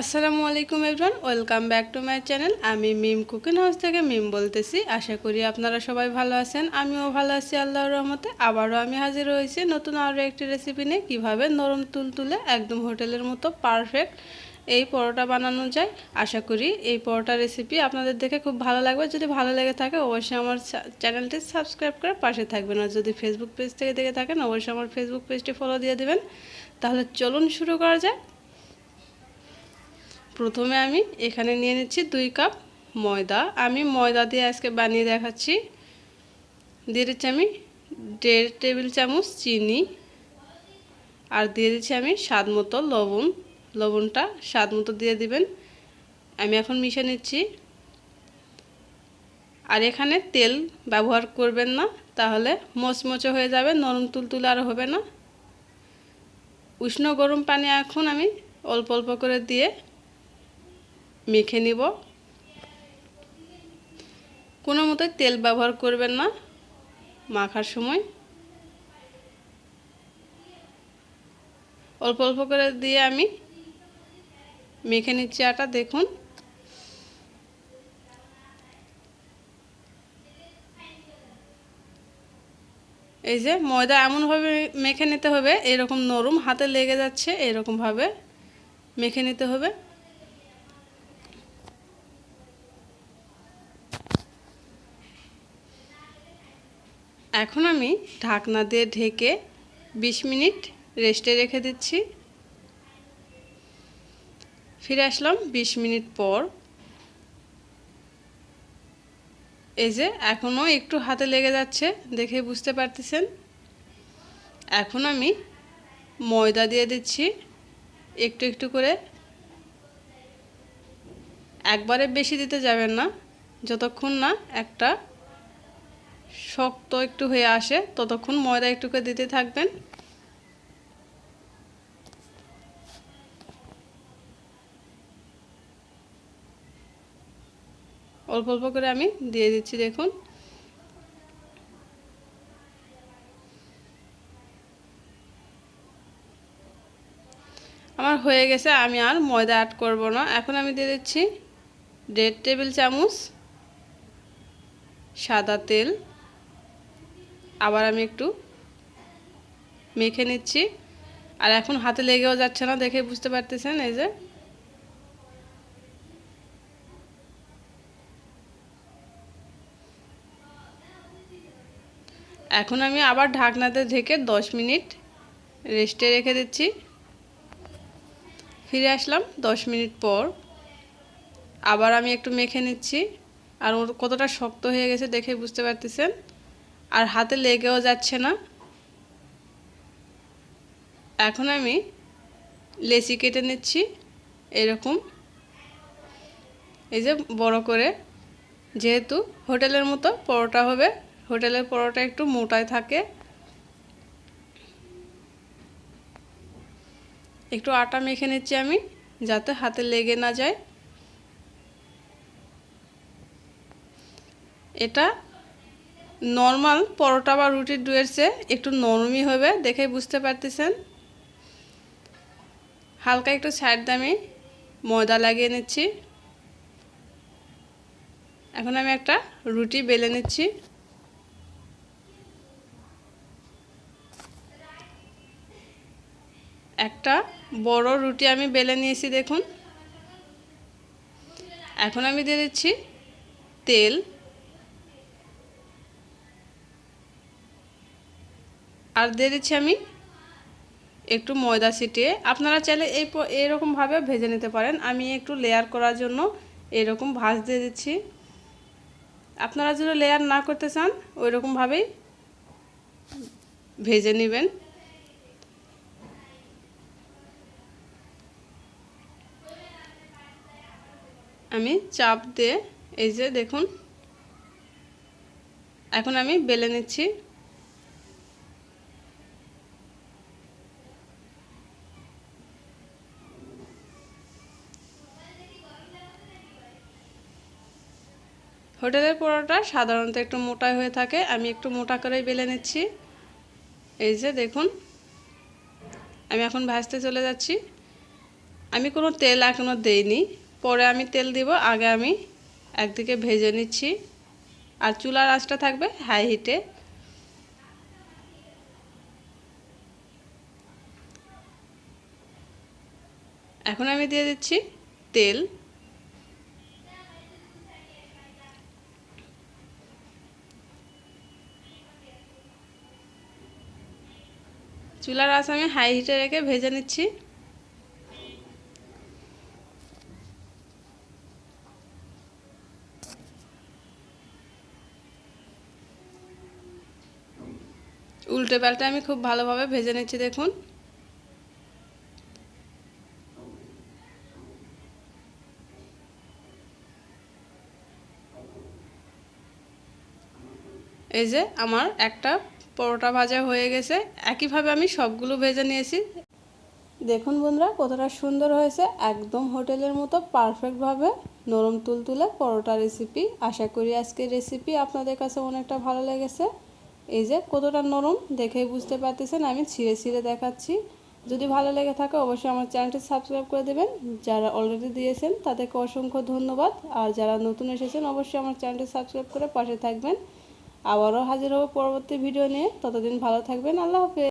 আসসালামু আলাইকুম everyone welcome back to my channel আমি মিম কুকিং হাউস থেকে মিম বলতেছি। আশা করি আপনারা সবাই ভালো আছেন, আমিও ভালো আছি আল্লাহর রহমতে। আবারও আমি হাজির হয়েছি নতুন আরও একটি রেসিপি নিয়ে। কীভাবে নরম তুলতুলে একদম হোটেলের মতো পারফেক্ট এই পরোটা বানানো যায়। আশা করি এই পরোটা রেসিপি আপনাদের দেখে খুব ভালো লাগবে। যদি ভালো লেগে থাকে, অবশ্যই আমার চ্যানেলটি সাবস্ক্রাইব করে পাশে থাকবেন। আর যদি ফেসবুক পেজ থেকে দেখে থাকেন, অবশ্যই আমার ফেসবুক পেজটি ফলো দিয়ে দেবেন। তাহলে চলুন শুরু করা যায় প্রথমে আমি এখানে নিয়ে নিচ্ছি দুই কাপ ময়দা। আমি ময়দা দিয়ে আজকে বানিয়ে দেখাচ্ছি। দিয়ে দিচ্ছি আমি দেড় টেবিল চামচ চিনি আর দিয়ে দিচ্ছি আমি স্বাদ মতো লবণ। লবণটা স্বাদ মতো দিয়ে দিবেন। আমি এখন মিশে নিচ্ছি। আর এখানে তেল ব্যবহার করবেন না, তাহলে মচমচে হয়ে যাবে, নরম তুলতুলে আর হবে না। উষ্ণ গরম পানি এখন আমি অল্প অল্প করে দিয়ে মেখে নিব। কোনো মতো তেল ব্যবহার করবেন না মাখার সময়। অল্প অল্প করে দিয়ে আমি মেখে নিচ্ছি আটা, দেখুন। এই যে ময়দা এমনভাবে মেখে নিতে হবে, এরকম নরম, হাতে লেগে যাচ্ছে, এরকমভাবে মেখে নিতে হবে। এখন আমি ঢাকনা দিয়ে ঢেকে ২০ মিনিট রেস্টে রেখে দিচ্ছি। ফিরে আসলাম ২০ মিনিট পর। এই যে এখনও একটু হাতে লেগে যাচ্ছে, দেখে বুঝতে পারতেছেন? এখন আমি ময়দা দিয়ে দিচ্ছি, একটু একটু করে। একবারে বেশি দিতে যাবেন না, যতক্ষণ না একটা শক্ত একটু হয়ে আসে, ততক্ষণ ময়দা একটু করে দিতে থাকবেন। অল্প অল্প করে আমি দিয়ে দিচ্ছি, দেখুন। আমার হয়ে গেছে, আমি আর ময়দা অ্যাড করব না। এখন আমি দিয়ে দিচ্ছি দেড় টেবিল চামচ সাদা তেল। আবার আমি একটু মেখে নিচ্ছি। আর এখন হাতে লেগেও যাচ্ছে না দেখে বুঝতে পারতেছেন এই যে। এখন আমি আবার ঢাকনাতে ঢেকে দশ মিনিট রেস্টে রেখে দিচ্ছি। ফিরে আসলাম দশ মিনিট পর। আবার আমি একটু মেখে নিচ্ছি। আর ওর কতটা শক্ত হয়ে গেছে দেখে বুঝতে পারতেছেন? আর হাতে লেগেও যাচ্ছে না। এখন আমি লেচি কেটে নিচ্ছি, এরকম। এই যে বড় করে, যেহেতু হোটেলের মতো পরোটা হবে, হোটেলের পরোটা একটু মোটায় থাকে। একটু আটা মেখে নিচ্ছি আমি, যাতে হাতে লেগে না যায়। এটা নর্মাল পরোটা বা রুটির ডুয়ের চেয়ে একটু নরমই হবে, দেখে বুঝতে পারতেছেন? হালকা একটু সাইড দামে ময়দা লাগিয়ে নিচ্ছি। এখন আমি একটা রুটি বেলে নিচ্ছি। একটা বড় রুটি আমি বেলে নিয়েছি, দেখুন। এখন আমি দিয়ে দিচ্ছি তেল। আর দিয়ে দিচ্ছি আমি একটু ময়দা ছিটিয়ে। আপনারা চাইলে এই এরকমভাবে ভেজে নিতে পারেন। আমি একটু লেয়ার করার জন্য এরকম ভাজ দিয়ে দিচ্ছি। আপনারা যদি লেয়ার না করতে চান ওই রকমভাবেই ভেজে নেবেন। আমি চাপ দিয়ে, এই যে দেখুন, এখন আমি বেলে নিচ্ছি। হোটেলের পরোটা সাধারণত একটু মোটা হয়ে থাকে, আমি একটু মোটা করেই বেলে নিচ্ছি। এই যে দেখুন, আমি এখন ভাজতে চলে যাচ্ছি। আমি কোনো তেল এখনও দেইনি, পরে আমি তেল দিব, আগে আমি একদিকে ভেজে নিচ্ছি। আর চুলার আঁচটা থাকবে হাই হিটে এখন আমি দিয়ে দিচ্ছি তেল। চুলার আঁচ আমি হাই হিটে রেখে ভেজে নিচ্ছি। উল্টে পাল্টে আমি খুব ভালোভাবে ভেজে নিচ্ছি, দেখুন। এই যে আমার একটা পরোটা ভাজা হয়ে গেছে। একইভাবে আমি সবগুলো ভেজে নিয়েছি। দেখুন বন্ধুরা, কতটা সুন্দর হয়েছে। একদম হোটেলের মতো পারফেক্টভাবে নরম তুলতুলে পরোটা রেসিপি আশা করি আজকের রেসিপি আপনাদের কাছে অনেকটা ভালো লেগেছে। এই যে কতটা নরম, দেখেই বুঝতে পারতেছেন, আমি ছিঁড়ে ছিঁড়ে দেখাচ্ছি। যদি ভালো লেগে থাকে, অবশ্যই আমার চ্যানেলটি সাবস্ক্রাইব করে দেবেন। যারা অলরেডি দিয়েছেন, তাদেরকে অসংখ্য ধন্যবাদ। আর যারা নতুন এসেছেন, অবশ্যই আমার চ্যানেলটি সাবস্ক্রাইব করে পাশে থাকবেন। আবারও হাজির হব পরবর্তী ভিডিও নিয়ে। ততদিন ভালো থাকবেন আল্লাহ হাফেজ।